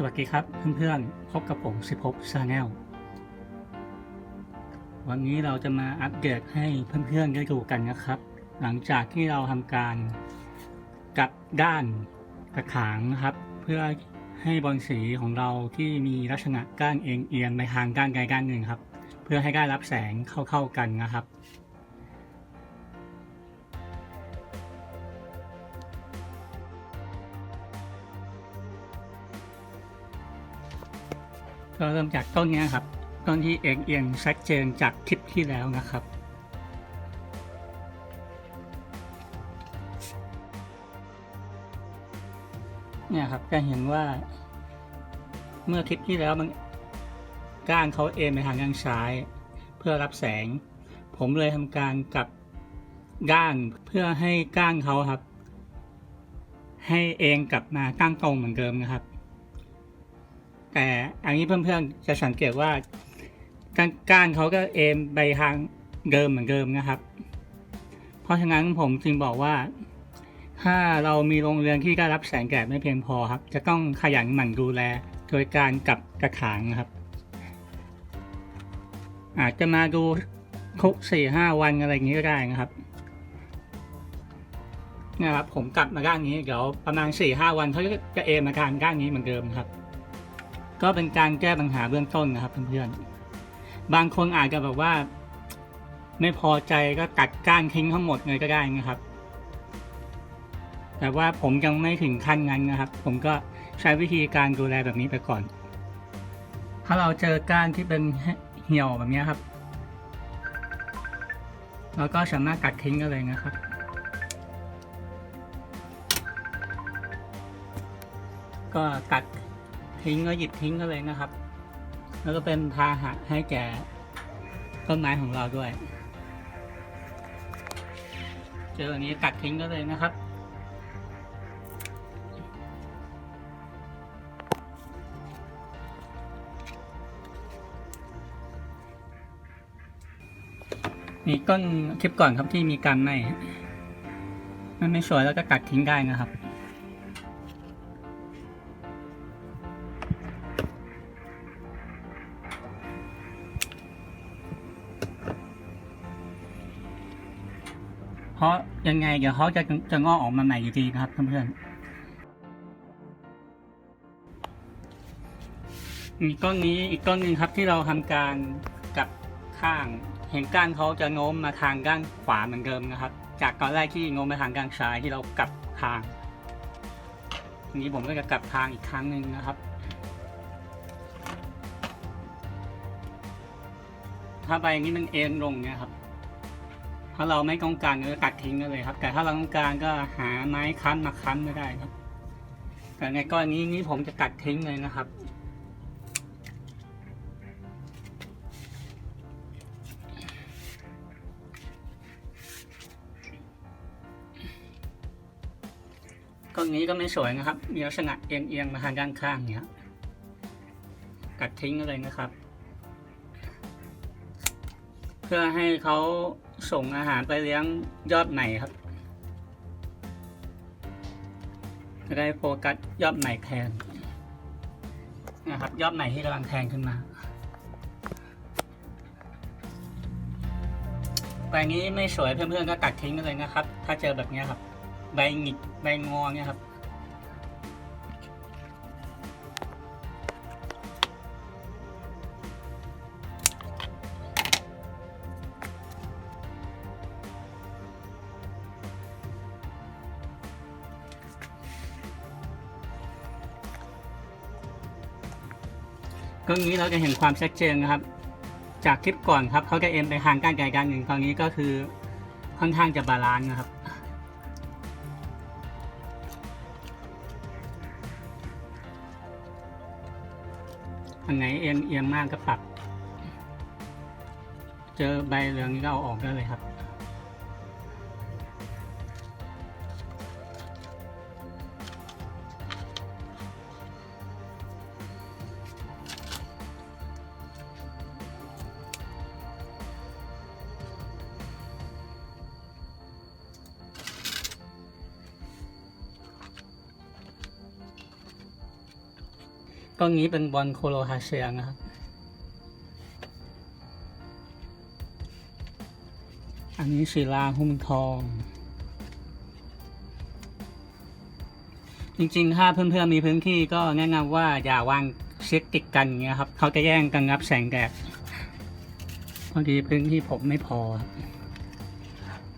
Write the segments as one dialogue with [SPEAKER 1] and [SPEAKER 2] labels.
[SPEAKER 1] สวัสดีครับเพื่อนๆ พบกับผมสิภพชาแนลวันนี้เราจะมาอัปเดตให้เพื่อนๆได้ดูกันนะครับ หลังจากที่เราทำการกัดด้านกระถางนะครับ เพื่อให้บอลสีของเราที่มีลักษณะก้านเอียงเอียงไปทางด้านใดด้านหนึ่งครับ เพื่อให้ได้รับแสงเข้าๆกันนะครับ ก็เริ่มจากต้นนี้ครับ ต้นที่เอียงเอียงชัดเจนจากคลิปที่แล้วนะครับเนี่ยครับจะเห็นว่า เมื่อคลิปที่แล้วมันก้านเขาเอ็นไปทางด้านซ้าย เพื่อรับแสง ผมเลยทำการกลับก้านเพื่อให้ก้านเขาครับ ให้เองกลับมาตั้งตรงเหมือนเดิมนะครับ แต่อันนี้เพื่อนๆจะสังเกตว่าก้านเขาก็เอ็นไปทางเดิมเหมือนเดิมนะครับ เพราะฉะนั้นผมจึงบอกว่า ถ้าเรามีโรงเรือนที่ได้รับแสงแดดไม่เพียงพอครับ จะต้องขยันหมั่นดูแลโดยการกลับกระถางนะครับ อาจจะมาดูทุกสี่ห้าวันอะไรอย่างนี้ก็ได้นะครับนะครับผมกลับมาด้านนี้เดี๋ยวประมาณสี่ห้าวันเขาจะเอมมาทางด้านนี้เหมือนเดิมครับ ก็เป็นการแก้ปัญหาเบื้องต้นนะครับเพื่อนๆ บางคนอาจจะแบบว่า ไม่พอใจก็ตัดก้านทิ้งทั้งหมดเลยก็ได้นะครับ แต่ว่าผมยังไม่ถึงขั้นนั้นนะครับ ผมก็ใช้วิธีการดูแลแบบนี้ไปก่อน ถ้าเราเจอก้านที่เป็นเหี่ยวแบบนี้ครับเราก็สามารถตัดทิ้งกันเลยนะครับก็ตัด ทิ้งก็หยิบทิ้งกันเลยนะครับ แล้วก็เป็นพาหะให้แก่ต้นไม้ของเราด้วย เจออย่างนี้ตัดทิ้งก็เลยนะครับมีก้นคลิปก่อนครับที่มีการไหมมันไม่สวยแล้วก็ตัดทิ้งได้นะครับ เพราะยังไงเดี๋ยวเขาจะจะงอกออกมาใหม่อยู่ดีนะครับเพื่อนๆมีต้นนี้อีกต้นหนึ่งครับที่เราทำการกับข้าง เห็นก้านเขาจะโน้มมาทางด้านขวาเหมือนเดิมนะครับ จากตอนแรกที่โน้มมาทางด้านซ้ายที่เรากลับทางทีนี้ผมก็จะกลับทางอีกครั้งหนึ่งนะครับถ้าใบนี้มันเอ็นลงเนี่ยครับ ถ้าเราไม่ต้องการก็ตัดทิ้งกันเลยครับ แต่ถ้าเราต้องการก็หาไม้ค้ำมาค้ำก็ได้ครับ แต่ในกรณีนี้ผมจะตัดทิ้งเลยนะครับก้อนนี้ก็ไม่สวยนะครับ มีลักษณะเอียงๆมาทางด้านข้างเนี้ยตัดทิ้งเลยนะครับ เพื่อให้เขา ส่งอาหารไปเลี้ยงยอดใหม่ครับจะได้โฟกัสยอดใหม่แทนนะครับ ยอดใหม่ที่กำลังแทงขึ้นมาใบนี้ไม่สวยเพื่อนๆก็ตัดทิ้งกันเลยนะครับ ถ้าเจอแบบนี้ครับ ใบหงิกใบงอเนี่ยครับ ก็งี้เราจะเห็นความชัดเจนนะครับ จากคลิปก่อนครับเขาจะเอ็นไปทางก้านไกลกานหนึ่งตอนนี้ก็คือค่อนข้างจะบาลานซ์นะครับอันไหนเอียงเอียงมากก็ปรับ เจอใบเหลืองนี้ก็เอาออกได้เลยครับ กต้นนี้เป็นบอลโคโลฮาเซียนะครับ อันนี้ศิลาหุ้มทอง จริงๆ ถ้าเพื่อนๆมีพื้นที่ก็แนะนำว่าอย่าวางเช็คติดกันอย่างเงี้ยครับ เขาจะแย่งกันรับแสงแดดพอดีพื้นที่ผมไม่พอ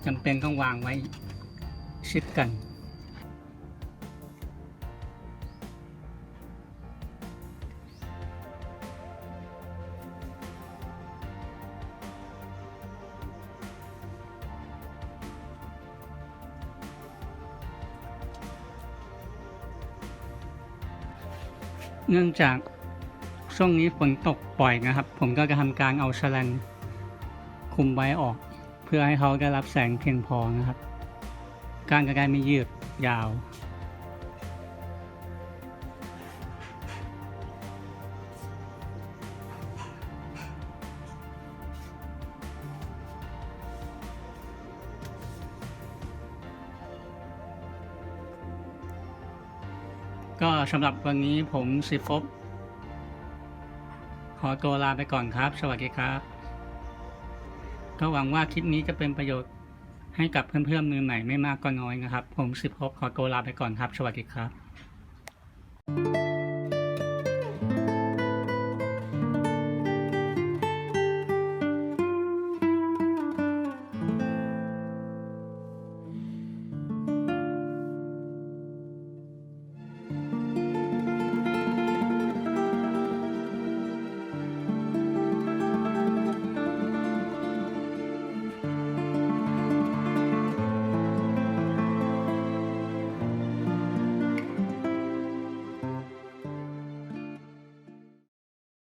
[SPEAKER 1] จำเป็นต้องวางไว้ชิดกัน เนื่องจากช่วงนี้ฝนตกปล่อยนะครับ ผมก็จะทำการเอาแฉลนคุมใบออก เพื่อให้เขาได้รับแสงเพียงพอนะครับ การกระจายไม่ยืดยาว ก็สำหรับวันนี้ผมสิภพขอตัวลาไปก่อนครับ สวัสดีครับ ก็หวังว่าคลิปนี้จะเป็นประโยชน์ให้กับเพื่อนๆมือใหม่ไม่มากก็น้อยนะครับ ผมสิภพขอตัวลาไปก่อนครับ สวัสดีครับ